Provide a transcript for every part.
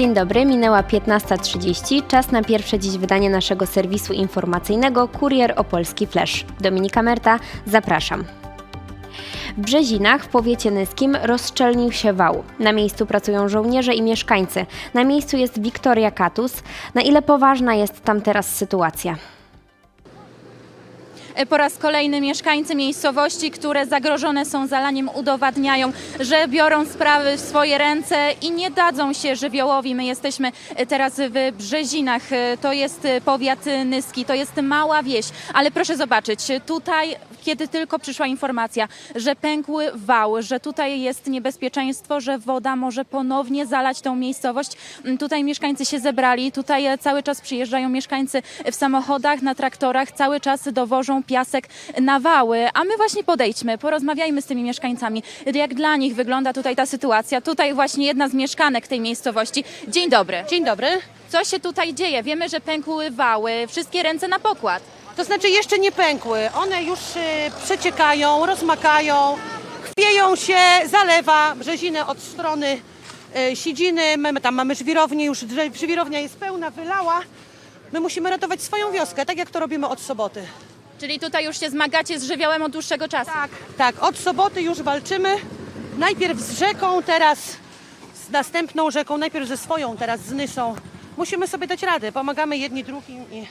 Dzień dobry, minęła 15.30. Czas na pierwsze dziś wydanie naszego serwisu informacyjnego Kurier Opolski Flash. Dominika Merta, zapraszam. W Brzezinach w powiecie nyskim rozszczelnił się wał. Na miejscu pracują żołnierze i mieszkańcy. Na miejscu jest Wiktoria Katus. Na ile poważna jest tam teraz sytuacja? Po raz kolejny mieszkańcy miejscowości, które zagrożone są zalaniem, udowadniają, że biorą sprawy w swoje ręce i nie dadzą się żywiołowi. My jesteśmy teraz w Brzezinach, to jest powiat Nyski, to jest mała wieś, ale proszę zobaczyć, tutaj kiedy tylko przyszła informacja, że pękły wał, że tutaj jest niebezpieczeństwo, że woda może ponownie zalać tą miejscowość. Tutaj mieszkańcy się zebrali, tutaj cały czas przyjeżdżają mieszkańcy w samochodach, na traktorach, cały czas dowożą piasek na wały, a my właśnie podejdźmy, porozmawiajmy z tymi mieszkańcami, jak dla nich wygląda tutaj ta sytuacja. Tutaj właśnie jedna z mieszkanek tej miejscowości. Dzień dobry. Dzień dobry. Co się tutaj dzieje? Wiemy, że pękły wały, wszystkie ręce na pokład. To znaczy jeszcze nie pękły. One już y, przeciekają, rozmakają, chwieją się, zalewa Brzezinę od strony y, Sidziny. My tam mamy żwirownię, już żwirownia jest pełna, wylała. My musimy ratować swoją wioskę, tak jak to robimy od soboty. Czyli tutaj już się zmagacie z żywiołem od dłuższego czasu. Tak, tak, od soboty już walczymy. Najpierw z rzeką, teraz z następną rzeką, najpierw ze swoją, teraz z Nysą. Musimy sobie dać radę, pomagamy jedni drugim i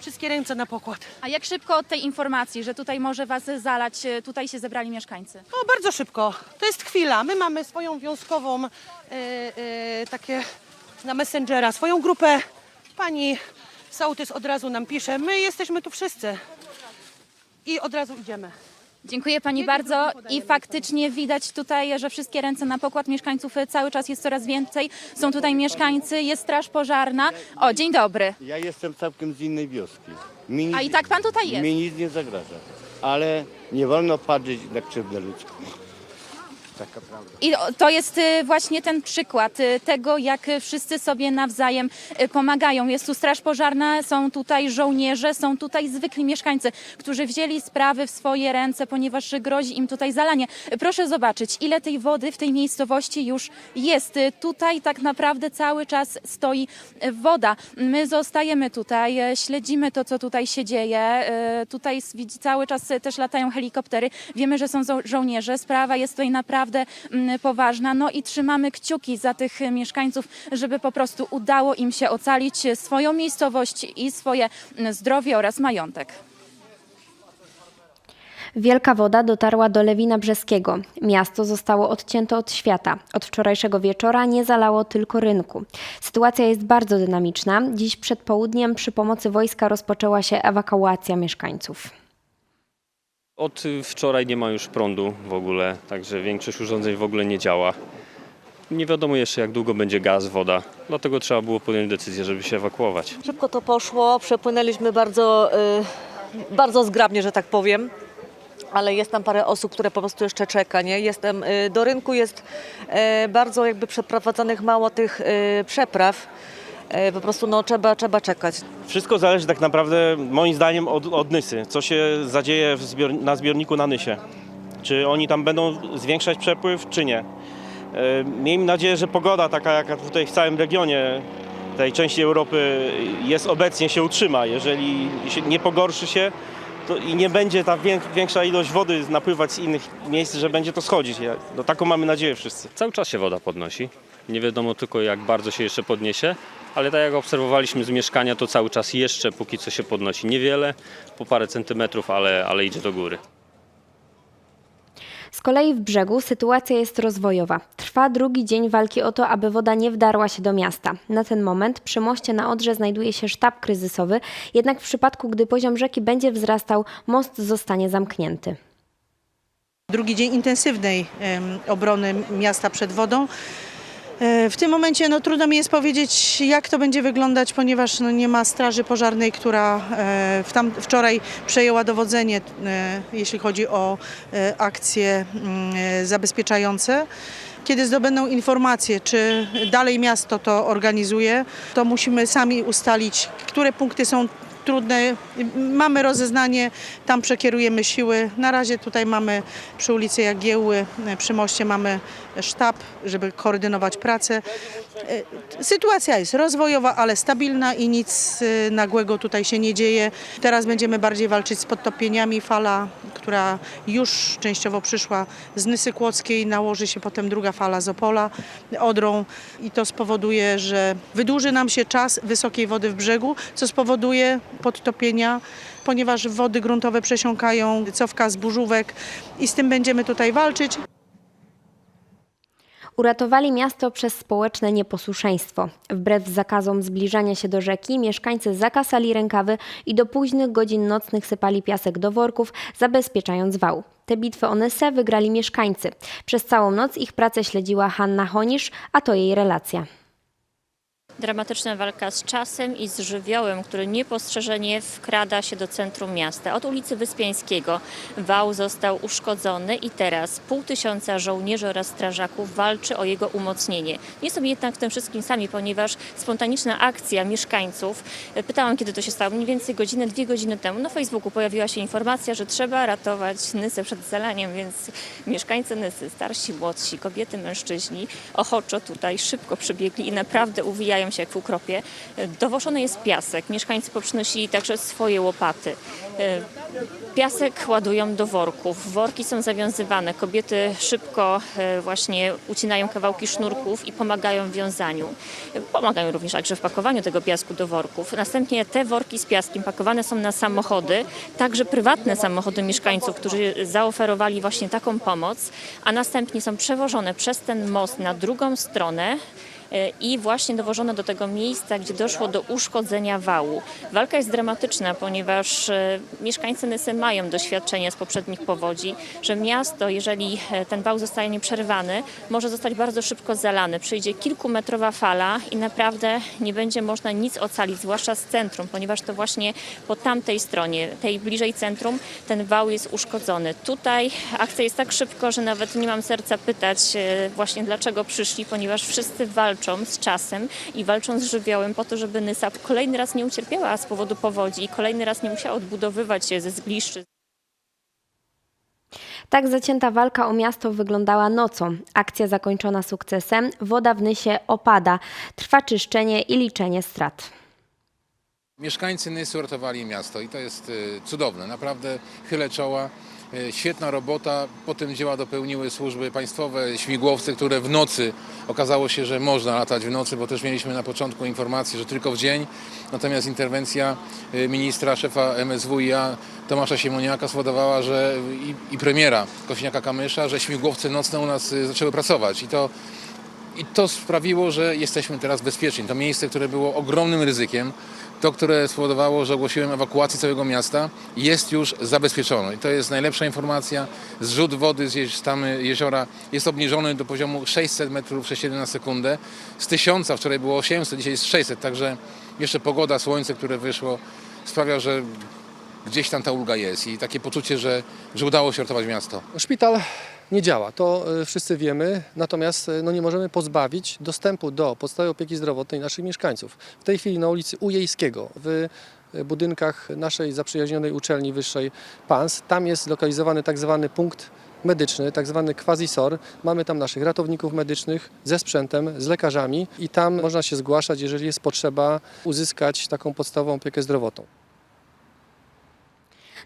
wszystkie ręce na pokład. A jak szybko od tej informacji, że tutaj może was zalać, e, tutaj się zebrali mieszkańcy? O, bardzo szybko. To jest chwila. My mamy swoją wiązkową, e, e, takie na Messengera, swoją grupę. Pani Sautys od razu nam pisze. My jesteśmy tu wszyscy. I od razu idziemy. Dziękuję pani bardzo i faktycznie widać tutaj, że wszystkie ręce na pokład mieszkańców e, cały czas jest coraz więcej. Są tutaj mieszkańcy, jest straż pożarna. O, dzień dobry. Ja jestem całkiem z innej wioski. Mi nic, A i tak pan tutaj jest. Mi nic nie zagraża. Ale nie wolno patrzeć na krzywdę ludzką. Taka prawda. I to jest y, właśnie ten przykład y, tego, jak wszyscy sobie nawzajem y, pomagają. Jest tu straż pożarna, są tutaj żołnierze, są tutaj zwykli mieszkańcy, którzy wzięli sprawy w swoje ręce, ponieważ grozi im tutaj zalanie. Proszę zobaczyć, ile tej wody w tej miejscowości już jest. Tutaj tak naprawdę cały czas stoi woda. My zostajemy tutaj, śledzimy to, co tutaj się dzieje. Tutaj cały czas też latają helikoptery. Wiemy, że są żołnierze. Sprawa jest tutaj naprawdę mm, poważna. No i trzymamy kciuki za tych y, mieszkańców, żeby po prostu udało im się ocalić swoją miejscowość i swoje mm, zdrowie oraz majątek. Wielka woda dotarła do Lewina Brzeskiego. Miasto zostało odcięte od świata. Od wczorajszego wieczora nie zalało tylko rynku. Sytuacja jest bardzo dynamiczna. Dziś przed południem przy pomocy wojska rozpoczęła się ewakuacja mieszkańców. Od wczoraj nie ma już prądu w ogóle, także większość urządzeń w ogóle nie działa. Nie wiadomo jeszcze jak długo będzie gaz, woda, dlatego trzeba było podjąć decyzję, żeby się ewakuować. Szybko to poszło, przepłynęliśmy bardzo, y, bardzo zgrabnie, że tak powiem. Ale jest tam parę osób, które po prostu jeszcze czeka, nie? Jestem, y, do rynku jest y, bardzo jakby przeprowadzonych mało tych przepraw. Y, po prostu no, trzeba, trzeba czekać. Wszystko zależy tak naprawdę moim zdaniem od, od Nysy. Co się zadzieje w zbior, na zbiorniku na Nysie. Czy oni tam będą zwiększać przepływ, czy nie. E, Miejmy nadzieję, że pogoda taka jaka tutaj w całym regionie tej części Europy jest obecnie się utrzyma. Jeżeli się nie pogorszy się to i nie będzie ta wię- większa ilość wody napływać z innych miejsc, że będzie to schodzić. No, taką mamy nadzieję wszyscy. Cały czas się woda podnosi. Nie wiadomo tylko jak bardzo się jeszcze podniesie, ale tak jak obserwowaliśmy z mieszkania, to cały czas jeszcze póki co się podnosi. Niewiele, po parę centymetrów, ale, ale idzie do góry. Z kolei w brzegu sytuacja jest rozwojowa. Trwa drugi dzień walki o to, aby woda nie wdarła się do miasta. Na ten moment przy moście na Odrze znajduje się sztab kryzysowy, jednak w przypadku, gdy poziom rzeki będzie wzrastał, most zostanie zamknięty. drugi dzień intensywnej obrony miasta przed wodą. E, W tym momencie no, trudno mi jest powiedzieć, jak to będzie wyglądać, ponieważ no, nie ma straży pożarnej, która e, w tam, wczoraj przejęła dowodzenie, e, jeśli chodzi o akcje mm, zabezpieczające. Kiedy zdobędą informacje, czy dalej miasto to organizuje, to musimy sami ustalić, które punkty są trudne. Mamy rozeznanie, tam przekierujemy siły. Na razie tutaj mamy przy ulicy Jagiełły, przy moście mamy sztab, żeby koordynować pracę. E, Sytuacja jest rozwojowa, ale stabilna i nic e, nagłego tutaj się nie dzieje. Teraz będziemy bardziej walczyć z podtopieniami. Fala, która już częściowo przyszła z Nysy Kłodzkiej, nałoży się potem druga fala z Opola, Odrą i to spowoduje, że wydłuży nam się czas wysokiej wody w brzegu, co spowoduje podtopienia, ponieważ wody gruntowe przesiąkają cofka z burzówek i z tym będziemy tutaj walczyć. Uratowali miasto przez społeczne nieposłuszeństwo. Wbrew zakazom zbliżania się do rzeki, mieszkańcy zakasali rękawy i do późnych godzin nocnych sypali piasek do worków, zabezpieczając wał. Tę bitwę o Nysę wygrali mieszkańcy. Przez całą noc ich pracę śledziła Hanna Honisz, a to jej relacja. Dramatyczna walka z czasem i z żywiołem, który niepostrzeżenie wkrada się do centrum miasta. Od ulicy Wyspiańskiego wał został uszkodzony i teraz pół tysiąca żołnierzy oraz strażaków walczy o jego umocnienie. Nie są jednak w tym wszystkim sami, ponieważ spontaniczna akcja mieszkańców, pytałam kiedy to się stało, mniej więcej godzinę, dwie godziny temu, na Facebooku pojawiła się informacja, że trzeba ratować Nysę przed zalaniem, więc mieszkańcy Nysy, starsi, młodsi, kobiety, mężczyźni ochoczo tutaj szybko przybiegli i naprawdę uwijają się jak w ukropie. Dowożony jest piasek. Mieszkańcy poprzynosili także swoje łopaty. Piasek ładują do worków. Worki są zawiązywane. Kobiety szybko e, właśnie ucinają kawałki sznurków i pomagają w wiązaniu. Pomagają również także w pakowaniu tego piasku do worków. Następnie te worki z piaskiem pakowane są na samochody, także prywatne samochody mieszkańców, którzy zaoferowali właśnie taką pomoc, a następnie są przewożone przez ten most na drugą stronę e, i właśnie dowożone do tego miejsca, gdzie doszło do uszkodzenia wału. Walka jest dramatyczna, ponieważ e, mieszkańcy Nysy mają doświadczenie z poprzednich powodzi, że miasto, jeżeli e, ten wał zostaje nieprzerwany, może zostać bardzo szybko zalane. Przyjdzie kilkumetrowa fala i naprawdę nie będzie można nic ocalić, zwłaszcza z centrum, ponieważ to właśnie po tamtej stronie, tej bliżej centrum, ten wał jest uszkodzony. Tutaj akcja jest tak szybko, że nawet nie mam serca pytać e, właśnie dlaczego przyszli, ponieważ wszyscy walczą z czasem i walczą z żywiołem po to, żeby Nysa kolejny raz nie ucierpiała z powodu powodzi i kolejny raz nie musiała odbudowywać się ze zgliszczy. Tak zacięta walka o miasto wyglądała nocą. Akcja zakończona sukcesem, woda w Nysie opada, trwa czyszczenie i liczenie strat. Mieszkańcy Nysy uratowali miasto i to jest y, cudowne. Naprawdę chylę czoła. Y, Świetna robota. Potem dzieła dopełniły służby państwowe, śmigłowce, które w nocy okazało się, że można latać w nocy, bo też mieliśmy na początku informację, że tylko w dzień. Natomiast interwencja y, ministra, szefa MSWiA Tomasza Siemoniaka spowodowała, że i, i premiera Kośniaka-Kamysza, że śmigłowce nocne u nas y, zaczęły pracować. I to i to sprawiło, że jesteśmy teraz bezpieczni. To miejsce, które było ogromnym ryzykiem, to, które spowodowało, że ogłosiłem ewakuację całego miasta, jest już zabezpieczone. I to jest najlepsza informacja. Zrzut wody z tamy jeziora jest obniżony do poziomu 600 metrów sześciennych na sekundę. Z 1000 wczoraj było 800, dzisiaj jest 600, także jeszcze pogoda, słońce, które wyszło sprawia, że gdzieś tam ta ulga jest i takie poczucie, że, że udało się ratować miasto. Szpital nie działa, to y, wszyscy wiemy, natomiast y, no, nie możemy pozbawić dostępu do podstawowej opieki zdrowotnej naszych mieszkańców. W tej chwili na ulicy Ujejskiego, w y, budynkach naszej zaprzyjaźnionej uczelni wyższej PANS, tam jest zlokalizowany tak zwany punkt medyczny, tak zwany quasi-SOR. Mamy tam naszych ratowników medycznych ze sprzętem, z lekarzami i tam można się zgłaszać, jeżeli jest potrzeba uzyskać taką podstawową opiekę zdrowotną.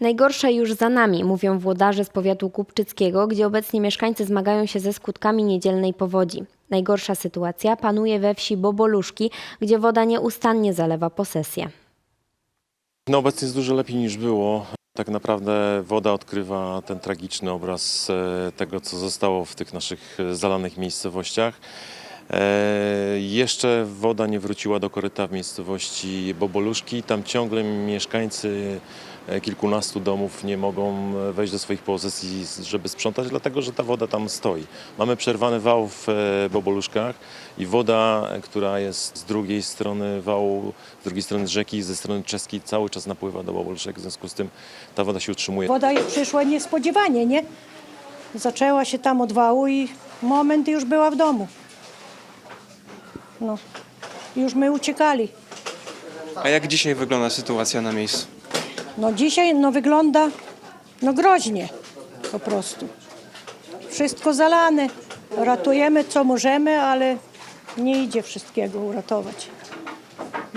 Najgorsze już za nami, mówią włodarze z powiatu kupczyckiego, gdzie obecnie mieszkańcy zmagają się ze skutkami niedzielnej powodzi. Najgorsza sytuacja panuje we wsi Boboluszki, gdzie woda nieustannie zalewa posesję. No obecnie jest dużo lepiej niż było. Tak naprawdę woda odkrywa ten tragiczny obraz e, tego, co zostało w tych naszych e, zalanych miejscowościach. E, Jeszcze woda nie wróciła do koryta w miejscowości Boboluszki. Tam ciągle mieszkańcy kilkunastu domów nie mogą e, wejść do swoich posesji, żeby sprzątać, dlatego że ta woda tam stoi. Mamy przerwany wał w e, Boboluszkach i woda, e, która jest z drugiej strony wału, z drugiej strony rzeki, ze strony czeskiej cały czas napływa do Boboluszek, w związku z tym ta woda się utrzymuje. Woda przyszła niespodziewanie, nie? Zaczęła się tam od wału i moment już była w domu. No, już my uciekali. A jak dzisiaj wygląda sytuacja na miejscu? No dzisiaj no wygląda no groźnie po prostu. Wszystko zalane. Ratujemy co możemy, ale Nie idzie wszystkiego uratować.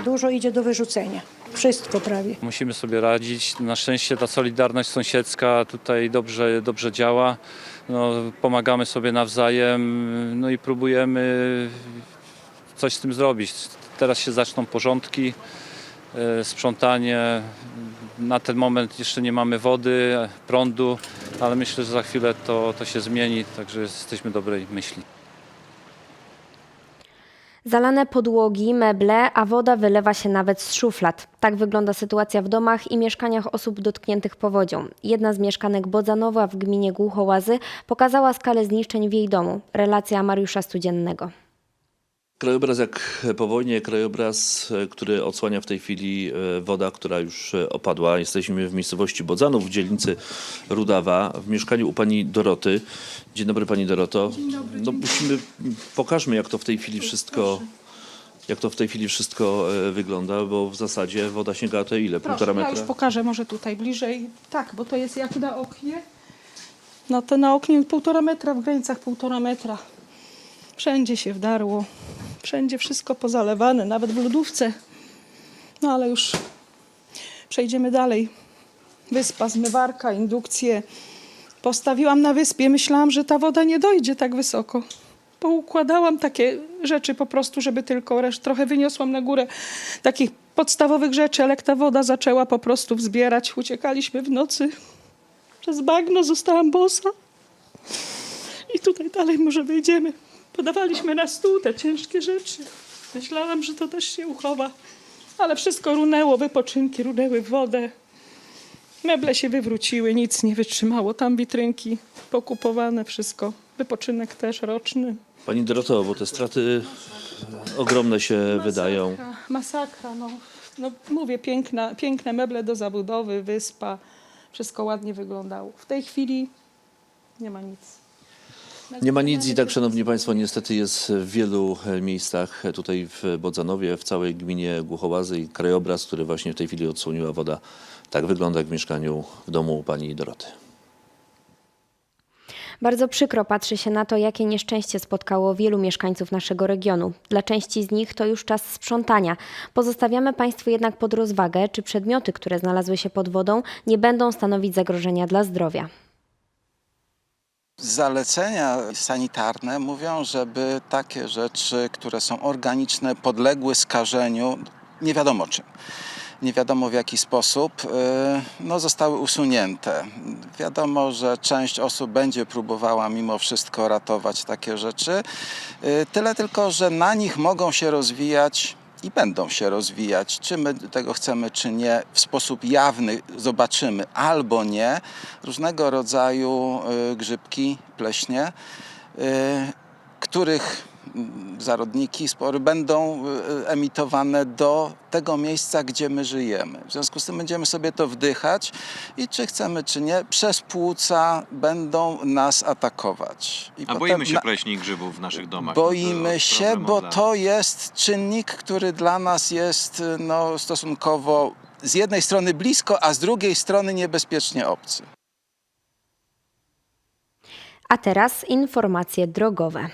Dużo idzie do wyrzucenia. Wszystko prawie. Musimy sobie radzić. Na szczęście ta solidarność sąsiedzka tutaj dobrze, dobrze działa. No, pomagamy sobie nawzajem no i próbujemy coś z tym zrobić. Teraz się zaczną porządki, e, sprzątanie. Na ten moment jeszcze nie mamy wody, prądu, ale myślę, że za chwilę to, to się zmieni, także jesteśmy dobrej myśli. Zalane podłogi, meble, a woda wylewa się nawet z szuflad. Tak wygląda sytuacja w domach i mieszkaniach osób dotkniętych powodzią. Jedna z mieszkanek Bodzanowa w gminie Głuchołazy pokazała skalę zniszczeń w jej domu. Relacja Mariusza Studziennego. Krajobraz jak po wojnie, krajobraz, e, który odsłania w tej chwili e, woda, która już e, opadła. Jesteśmy w miejscowości Bodzanów, w dzielnicy Rudawa, w mieszkaniu u pani Doroty. Dzień dobry pani Doroto. Dzień dobry. No musimy, pokażmy jak to w tej chwili wszystko, jak to w tej chwili wszystko wygląda, bo w zasadzie woda sięga to ile? Półtora Proszę, ja metra? już pokażę może tutaj bliżej. Tak, bo to jest jak na oknie. No to na oknie półtora metra, w granicach półtora metra. Wszędzie się wdarło. Wszędzie wszystko pozalewane, nawet w lodówce. No ale już przejdziemy dalej. Wyspa, zmywarka, indukcje. Postawiłam na wyspie. Myślałam, że ta woda nie dojdzie tak wysoko. Poukładałam takie rzeczy po prostu, żeby tylko reszt trochę wyniosłam na górę takich podstawowych rzeczy, ale jak ta woda zaczęła po prostu wzbierać, uciekaliśmy w nocy przez bagno, zostałam bosa. I tutaj dalej może wyjdziemy. Podawaliśmy na stół te ciężkie rzeczy. Myślałam, że to też się uchowa, ale wszystko runęło, wypoczynki runęły w wodę. Meble się wywróciły, nic nie wytrzymało. Tam witrynki pokupowane, wszystko. Wypoczynek też roczny. Pani Doroto, bo te straty ogromne się wydają. Masakra, masakra no. no mówię, piękna, piękne meble do zabudowy, wyspa. Wszystko ładnie wyglądało. W tej chwili nie ma nic. Nie ma nic i tak, szanowni państwo, niestety jest w wielu e, miejscach e, tutaj w Bodzanowie, w całej gminie Głuchołazy i krajobraz, który właśnie w tej chwili odsłoniła woda. Tak wygląda w mieszkaniu w domu pani Doroty. Bardzo przykro patrzy się na to, jakie nieszczęście spotkało wielu mieszkańców naszego regionu. Dla części z nich to już czas sprzątania. Pozostawiamy Państwu jednak pod rozwagę, czy przedmioty, które znalazły się pod wodą, nie będą stanowić zagrożenia dla zdrowia. Zalecenia sanitarne mówią, żeby takie rzeczy, które są organiczne, podległy skażeniu, nie wiadomo czym, nie wiadomo w jaki sposób, yy, no, zostały usunięte. Wiadomo, że część osób będzie próbowała mimo wszystko ratować takie rzeczy. Yy, Tyle tylko, że na nich mogą się rozwijać i będą się rozwijać. Czy my tego chcemy, czy nie, w sposób jawny zobaczymy albo nie, różnego rodzaju y, grzybki, pleśnie, y, których zarodniki, spory będą y, emitowane do tego miejsca, gdzie my żyjemy. W związku z tym będziemy sobie to wdychać i czy chcemy, czy nie, przez płuca będą nas atakować. I A boimy się na- pleśni grzybów w naszych domach. Boimy To się, bo od lat. to jest czynnik, który dla nas jest no, stosunkowo z jednej strony blisko, a z drugiej strony niebezpiecznie obcy. A teraz informacje drogowe.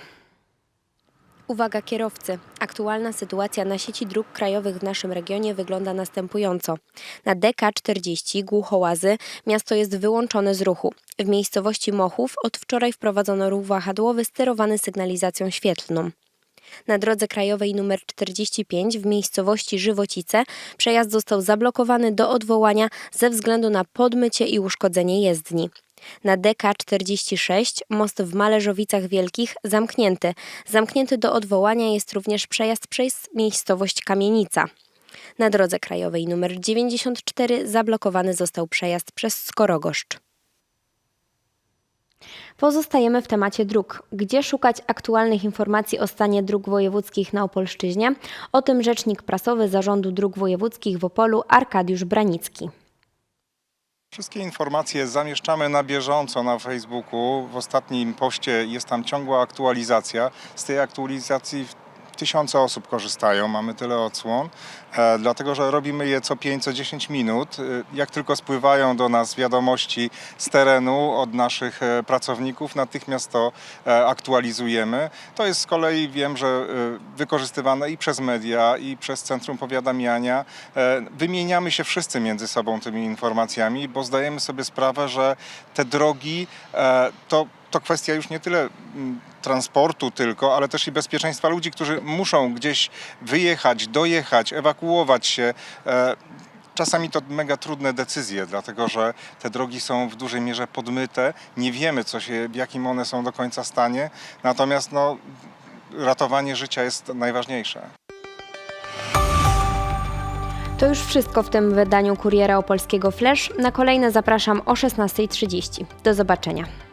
Uwaga kierowcy. Aktualna sytuacja na sieci dróg krajowych w naszym regionie wygląda następująco. Na DK40 Głuchołazy miasto jest wyłączone z ruchu. W miejscowości Mochów od wczoraj wprowadzono ruch wahadłowy sterowany sygnalizacją świetlną. Na drodze krajowej nr 45 w miejscowości Żywocice przejazd został zablokowany do odwołania ze względu na podmycie i uszkodzenie jezdni. Na DK46 most w Mależowicach Wielkich zamknięty. Zamknięty do odwołania jest również przejazd przez miejscowość Kamienica. Na drodze krajowej nr 94 zablokowany został przejazd przez Skorogoszcz. Pozostajemy w temacie dróg. Gdzie szukać aktualnych informacji o stanie dróg wojewódzkich na Opolszczyźnie? O tym rzecznik prasowy Zarządu Dróg Wojewódzkich w Opolu Arkadiusz Branicki. Wszystkie informacje zamieszczamy na bieżąco na Facebooku. W ostatnim poście jest tam ciągła aktualizacja. Z tej aktualizacji tysiące osób korzystają, mamy tyle odsłon, e, dlatego że robimy je co 5, co 10 minut. E, Jak tylko spływają do nas wiadomości z terenu od naszych e, pracowników, natychmiast to aktualizujemy. To jest z kolei, wiem, że wykorzystywane i przez media, i przez Centrum Powiadamiania. Wymieniamy się wszyscy między sobą tymi informacjami, bo zdajemy sobie sprawę, że te drogi to, to kwestia już nie tyle mm, transportu tylko, ale też i bezpieczeństwa ludzi, którzy muszą gdzieś wyjechać, dojechać, ewakuować się. E, Czasami to mega trudne decyzje, dlatego że te drogi są w dużej mierze podmyte, nie wiemy co się, w jakim one są do końca stanie, natomiast no, ratowanie życia jest najważniejsze. To już wszystko w tym wydaniu Kuriera Opolskiego Flash. Na kolejne zapraszam o 16.30. Do zobaczenia.